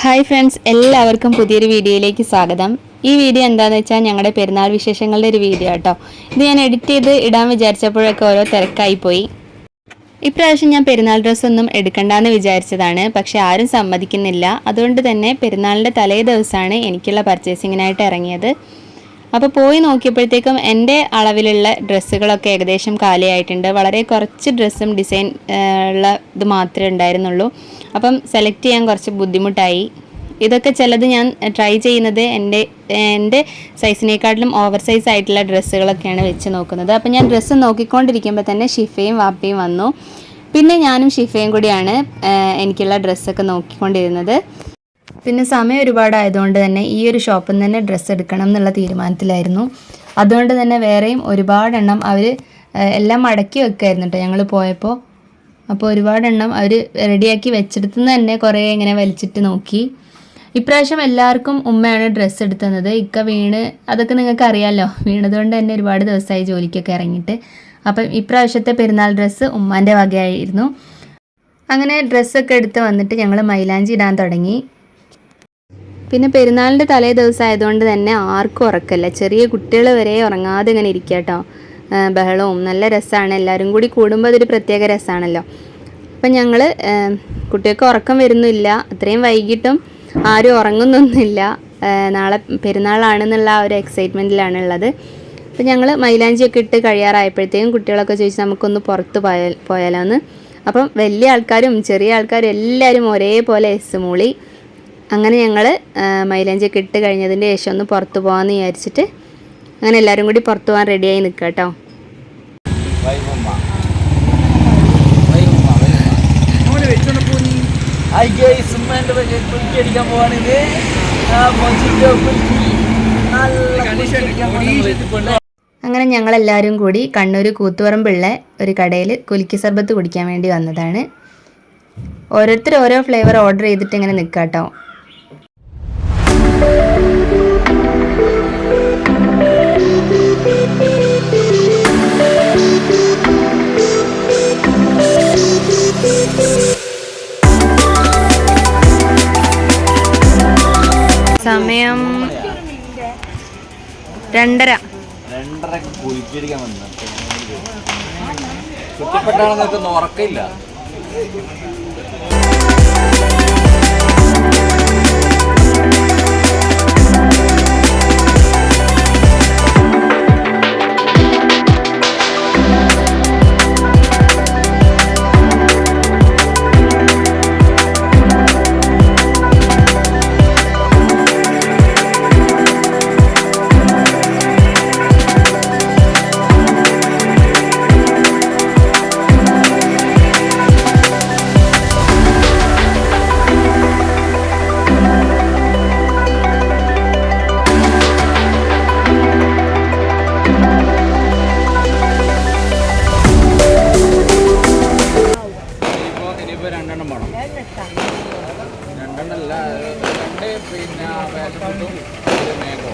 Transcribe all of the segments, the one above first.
Hi friends എല്ലാവർക്കും പുതിയൊരു വീഡിയോയിലേക്ക് സ്വാഗതം. ഈ വീഡിയോ എന്താണെന്ന് വെച്ചാൽ ഞങ്ങളുടെ പെരുന്നാൾ വിശേഷങ്ങളുടെ ഒരു വീഡിയോ കേട്ടോ ഇത് ഞാൻ എഡിറ്റ് ചെയ്ത് ഇടാൻ വിചാരിച്ചപ്പോഴൊക്കെ ഓരോ തിരക്കായിപ്പോയി ഇപ്രാവശ്യം ഞാൻ പെരുന്നാൾ ഡ്രസ്സൊന്നും എടുക്കണ്ടെന്ന് വിചാരിച്ചതാണ്. പക്ഷെ ആരും സമ്മതിക്കുന്നില്ല. അതുകൊണ്ട് തന്നെ പെരുന്നാളിന്റെ തലേ ദിവസമാണ് എനിക്കുള്ള പർച്ചേസിങ്ങിനായിട്ട് ഇറങ്ങിയത്. അപ്പോൾ പോയി നോക്കിയപ്പോഴത്തേക്കും എന്റെ അളവിലുള്ള ഡ്രസ്സുകളൊക്കെ ഏകദേശം കാലിയായിട്ടുണ്ട്. വളരെ കുറച്ച് ഡ്രസ്സും ഡിസൈൻ ഉള്ള ഇത് മാത്രമേ ഉണ്ടായിരുന്നുള്ളൂ. അപ്പം സെലക്ട് ചെയ്യാൻ കുറച്ച് ബുദ്ധിമുട്ടായി. ഇതൊക്കെ ചിലത് ഞാൻ ട്രൈ ചെയ്യുന്നത് എന്റെ എന്റെ സൈസിനേക്കാട്ടിലും ഓവർ സൈസ് ആയിട്ടുള്ള ഡ്രസ്സുകളൊക്കെയാണ് വെച്ച് നോക്കുന്നത്. അപ്പം ഞാൻ ഡ്രസ്സ് നോക്കിക്കൊണ്ടിരിക്കുമ്പോൾ തന്നെ ഷിഫയും വാപ്പയും വന്നു. പിന്നെ ഞാനും ഷിഫയും കൂടിയാണ് എനിക്കുള്ള ഡ്രസ്സൊക്കെ നോക്കിക്കൊണ്ടിരുന്നത്. പിന്നെ സമയം ഒരുപാടായതുകൊണ്ട് തന്നെ ഈ ഒരു ഷോപ്പിൽ നിന്ന് തന്നെ ഡ്രസ്സ് എടുക്കണം എന്നുള്ള തീരുമാനത്തിലായിരുന്നു. അതുകൊണ്ട് തന്നെ വേറെയും ഒരുപാടെണ്ണം അവർ എല്ലാം മടക്കി വെക്കായിരുന്നു കേട്ടോ ഞങ്ങൾ പോയപ്പോൾ അപ്പോൾ ഒരുപാടെണ്ണം അവർ റെഡിയാക്കി വെച്ചെടുത്തുനിന്ന് തന്നെ കുറേ ഇങ്ങനെ വലിച്ചിട്ട് നോക്കി. ഇപ്രാവശ്യം എല്ലാവർക്കും ഉമ്മയാണ് ഡ്രസ്സ് എടുത്തുന്നത് ഇക്ക വീണ് അതൊക്കെ നിങ്ങൾക്ക് അറിയാമല്ലോ വീണതുകൊണ്ട് തന്നെ ഒരുപാട് ദിവസമായി ജോലിക്കൊക്കെ ഇറങ്ങിയിട്ട്. അപ്പം ഇപ്രാവശ്യത്തെ പെരുന്നാൾ ഡ്രസ്സ് ഉമ്മാന്റെ വകയായിരുന്നു. അങ്ങനെ ഡ്രസ്സൊക്കെ എടുത്ത് വന്നിട്ട് ഞങ്ങൾ മൈലാഞ്ചി ഇടാൻ തുടങ്ങി. പിന്നെ പെരുന്നാളിന്റെ തലേ ദിവസം ആയതുകൊണ്ട് തന്നെ ആർക്കും ഉറക്കല്ല ചെറിയ കുട്ടികൾ വരെ ഉറങ്ങാതെ ഇങ്ങനെ ഇരിക്കുക കേട്ടോ. ബഹളവും നല്ല രസമാണ്. എല്ലാവരും കൂടി കൂടുമ്പോൾ അതൊരു പ്രത്യേക രസമാണല്ലോ. അപ്പം ഞങ്ങൾ കുട്ടികൾക്ക് ഉറക്കം വരുന്നില്ല. അത്രയും വൈകിട്ടും ആരും ഉറങ്ങുന്നൊന്നുമില്ല. നാളെ പെരുന്നാളാണെന്നുള്ള ആ ഒരു എക്സൈറ്റ്മെന്റിലാണ് ഉള്ളത്. അപ്പം ഞങ്ങൾ മൈലാഞ്ചിയൊക്കെ ഇട്ട് കഴിയാറായപ്പോഴത്തേക്കും കുട്ടികളൊക്കെ ചോദിച്ച് നമുക്കൊന്ന് പുറത്ത് പോയാൽ പോയാലോ? എന്ന്. അപ്പം വലിയ ആൾക്കാരും ചെറിയ ആൾക്കാരും എല്ലാവരും ഒരേപോലെ എസ് മൂളി. അങ്ങനെ ഞങ്ങൾ മൈലാഞ്ചിയൊക്കെ ഇട്ട് കഴിഞ്ഞതിന്റെ ശേഷം ഒന്ന് പുറത്ത് പോകാമെന്ന് വിചാരിച്ചിട്ട് അങ്ങനെ എല്ലാവരും കൂടി പുറത്ത് പോകാൻ റെഡിയായി നിൽക്കുക കേട്ടോ അങ്ങനെ ഞങ്ങളെല്ലാവരും കൂടി കണ്ണൂർ കൂത്തുപറമ്പുള്ള ഒരു കടയിൽ കുലുക്കി സർബത്ത് കുടിക്കാൻ വേണ്ടി വന്നതാണ്. ഓരോരുത്തർ ഓരോ ഫ്ലേവർ ഓർഡർ ചെയ്തിട്ട് ഇങ്ങനെ നിൽക്കാം കേട്ടോ രണ്ടര. രണ്ടര കുലുക്കി അടിക്കാൻ വന്നു. ഉറക്കില്ല നിൽക്കുന്ന ഫുഡും ഒരു മാംഗോ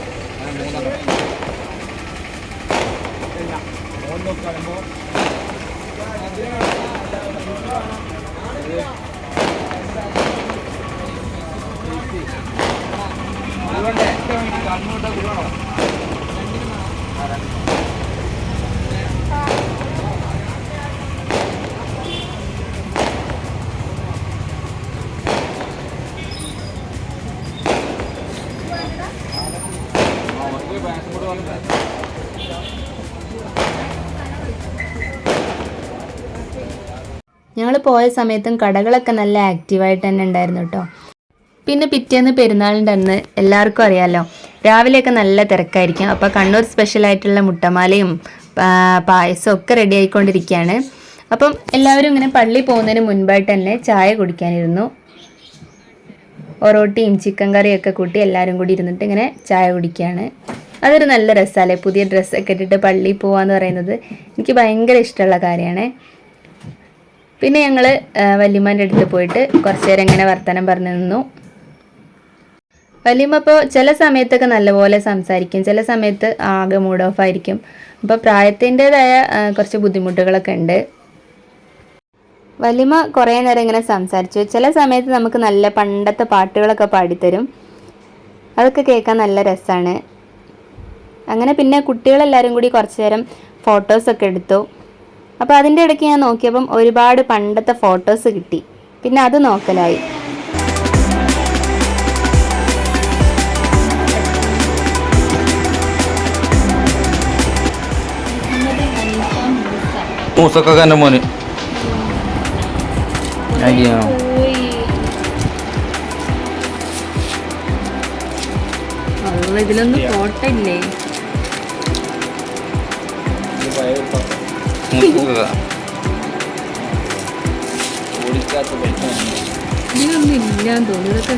അതുകൊണ്ട് ഗുണമാണോ ഞങ്ങൾ പോയ സമയത്തും കടകളൊക്കെ നല്ല ആക്റ്റീവായിട്ട് തന്നെ ഉണ്ടായിരുന്നു കേട്ടോ പിന്നെ പിറ്റേന്ന് പെരുന്നാളുണ്ടെന്ന് എല്ലാവർക്കും അറിയാമല്ലോ രാവിലെയൊക്കെ നല്ല തിരക്കായിരിക്കും. അപ്പോൾ കണ്ണൂർ സ്പെഷ്യലായിട്ടുള്ള മുട്ടമാലയും പായസം ഒക്കെ റെഡി ആയിക്കൊണ്ടിരിക്കുകയാണ്. അപ്പം എല്ലാവരും ഇങ്ങനെ പള്ളി പോകുന്നതിന് മുൻപായിട്ട് തന്നെ ചായ കുടിക്കാനിരുന്നു. ഒറോട്ടിയും ചിക്കൻ കറിയൊക്കെ കൂട്ടി എല്ലാവരും കൂടി ഇരുന്നിട്ട് ഇങ്ങനെ ചായ കുടിക്കുകയാണ്. അതൊരു നല്ല രസമല്ലേ പുതിയ ഡ്രസ്സൊക്കെ ഇട്ടിട്ട് പള്ളിയിൽ പോകാന്ന് പറയുന്നത്. എനിക്ക് ഭയങ്കര ഇഷ്ടമുള്ള കാര്യമാണ്. പിന്നെ ഞങ്ങൾ വല്യമ്മേന്റെ അടുത്ത് പോയിട്ട് കുറച്ച് നേരം ഇങ്ങനെ വർത്തമാനം പറഞ്ഞു നിന്നു. വല്യമ്മ ഇപ്പോൾ ചില സമയത്തൊക്കെ നല്ലപോലെ സംസാരിക്കും. ചില സമയത്ത് ആകെ മൂഡ് ഓഫ് ആയിരിക്കും. അപ്പോൾ പ്രായത്തിന്റെതായ കുറച്ച് ബുദ്ധിമുട്ടുകളൊക്കെ ഉണ്ട്. വലിമ കുറേ നേരം ഇങ്ങനെ സംസാരിച്ചു. ചില സമയത്ത് നമുക്ക് നല്ല പണ്ടത്തെ പാട്ടുകളൊക്കെ പാടിത്തരും. അതൊക്കെ കേൾക്കാൻ നല്ല രസമാണ് അങ്ങനെ പിന്നെ കുട്ടികളെല്ലാവരും കൂടി കുറച്ച് നേരം ഫോട്ടോസൊക്കെ എടുത്തു. അപ്പോൾ അതിന്റെ ഇടയ്ക്ക് ഞാൻ നോക്കിയപ്പം ഒരുപാട് പണ്ടത്തെ ഫോട്ടോസ് കിട്ടി. പിന്നെ അത് നോക്കലായി. മൂസക്കൊക്കെ എന്റെ മോന്. അയ്യോ ഇതിലൊന്നും ഫോട്ടോ ഇല്ലേ? തോന്നുന്നു ഇതൊക്കെ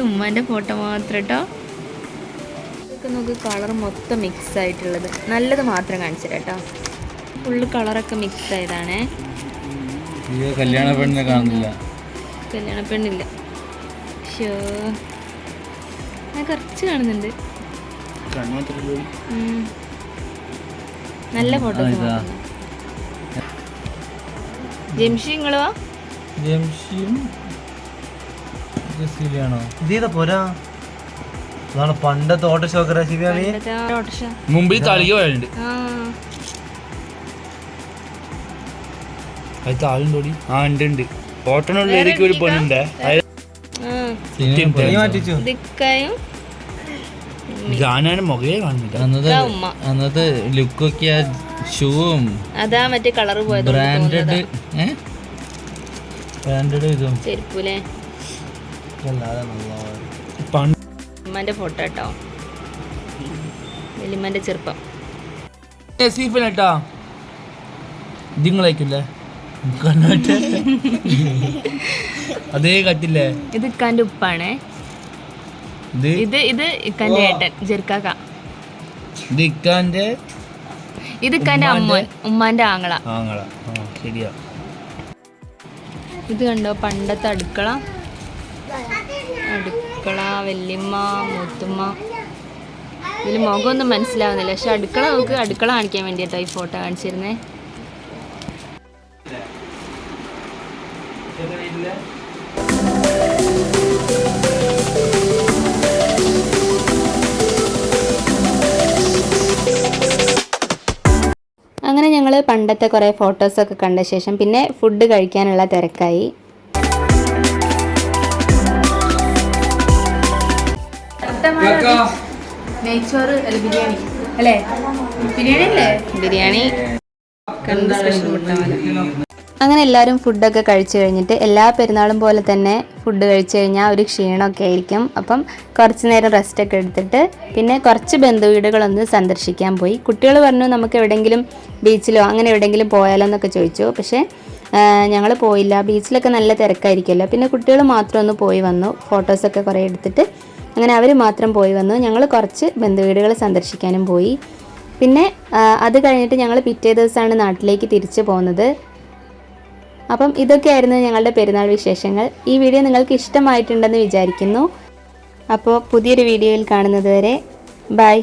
ഉമ്മാന്റെ ഫോട്ടോ മാത്രം കേട്ടോ നോക്ക് കളർ മൊത്തം മിക്സ് ആയിട്ടുള്ളത്. നല്ലത് മാത്രം കാണിച്ചു കേട്ടോ ഫുള്ള് കളറൊക്കെ മിക്സ് ആയതാണ്. കല്യാണ പെണ്ണിനെ കാണുന്നില്ല. കല്യാണ പെണ്ണില്ല. ഷോ ഞാൻ കുറച്ച് കാണുന്നുണ്ട്. നല്ല ഫോട്ടോ. ജംഷി നിങ്ങളോ ജംഷിയും ജസീലയാണോ? ഇതേതാ പോരാ. അതാണ് പണ്ടത്തെ ഓട്ടോ ഷോക്കറ ശരിയാണ് മുമ്പിൽ തളിക വരണ്ട്. ആളുണ്ടോടി ആ ഉണ്ട് ഒരു പെണ്ണുണ്ട്. മുഖേ കാണുന്നില്ല അന്നത്തെ ലുക്കൊക്കെ ആ ഷൂവും അതാ മറ്റേ കളർ പോയത് ബ്രാൻഡഡ് ബ്രാൻഡഡ് ഇതും. ചെരുപ്പൂലേ? പണ്ട് ഉമ്മന്റെ ഫോട്ടോ കേട്ടോ വലിയമ്മന്റെ ചെറുപ്പം. ഇതിങ്ങളായിക്കില്ലേ കണ്ണാട്ട് അതേ കട്ടില്ലേ? ഇത് ഇക്കാന്റെ ഉപ്പാണേ. ഇത്? ഇത് ഇക്കാന്റെ ഏട്ടൻ ജെർക്കാക്ക. ഇത് ഇക്കാന്റെ ഇത് ഇക്കാന്റെ അമ്മ ഉമ്മാന്റെ ആങ്ങള. ആങ്ങള. ശരിയാ. ഇത് കണ്ടോ പണ്ടത്തെ അടുക്കള? അടുക്കള വല്യമ്മ മൂത്തുമ്മ. ഇതിൽ മുഖമൊന്നും മനസ്സിലാവുന്നില്ല. പക്ഷെ അടുക്കള നമുക്ക് അടുക്കള കാണിക്കാൻ വേണ്ടിയിട്ടോ ഈ ഫോട്ടോ കാണിച്ചിരുന്നേ. അങ്ങനെ ഞങ്ങൾ പണ്ടത്തെ കുറേ ഫോട്ടോസൊക്കെ കണ്ട ശേഷം പിന്നെ ഫുഡ് കഴിക്കാനുള്ള തിരക്കായി. ബിരിയാണി. അല്ലേ? ബിരിയാണി അല്ലേ? ബിരിയാണി. കണ്ട് സ്പെഷ്യൽ അങ്ങനെ എല്ലാവരും ഫുഡൊക്കെ കഴിച്ചു കഴിഞ്ഞിട്ട് എല്ലാ പെരുന്നാളും പോലെ തന്നെ ഫുഡ് കഴിച്ചു കഴിഞ്ഞാൽ ഒരു ക്ഷീണമൊക്കെ ആയിരിക്കും. അപ്പം കുറച്ച് നേരം റെസ്റ്റൊക്കെ എടുത്തിട്ട് പിന്നെ കുറച്ച് ബന്ധുവീടുകളൊന്ന് സന്ദർശിക്കാൻ പോയി. കുട്ടികൾ പറഞ്ഞു നമുക്ക് എവിടെയെങ്കിലും ബീച്ചിലോ അങ്ങനെ എവിടെയെങ്കിലും പോയാലോ എന്നൊക്കെ ചോദിച്ചു. പക്ഷേ ഞങ്ങൾ പോയില്ല. ബീച്ചിലൊക്കെ നല്ല തിരക്കായിരിക്കുമല്ലോ. പിന്നെ കുട്ടികൾ മാത്രം ഒന്ന് പോയി വന്നു. ഫോട്ടോസൊക്കെ കുറേ എടുത്തിട്ട് അങ്ങനെ അവർ മാത്രം പോയി വന്നു. ഞങ്ങൾ കുറച്ച് ബന്ധുവീടുകൾ സന്ദർശിക്കാനും പോയി. പിന്നെ അത് കഴിഞ്ഞിട്ട് ഞങ്ങൾ പിറ്റേ ദിവസമാണ് നാട്ടിലേക്ക് തിരിച്ചു പോകുന്നത് അപ്പം ഇതൊക്കെയായിരുന്നു ഞങ്ങളുടെ പെരുന്നാൾ വിശേഷങ്ങൾ. ഈ വീഡിയോ നിങ്ങൾക്ക് ഇഷ്ടമായിട്ടുണ്ടെന്ന് വിചാരിക്കുന്നു. അപ്പോൾ പുതിയൊരു വീഡിയോയിൽ കാണുന്നത് വരെ ബൈ.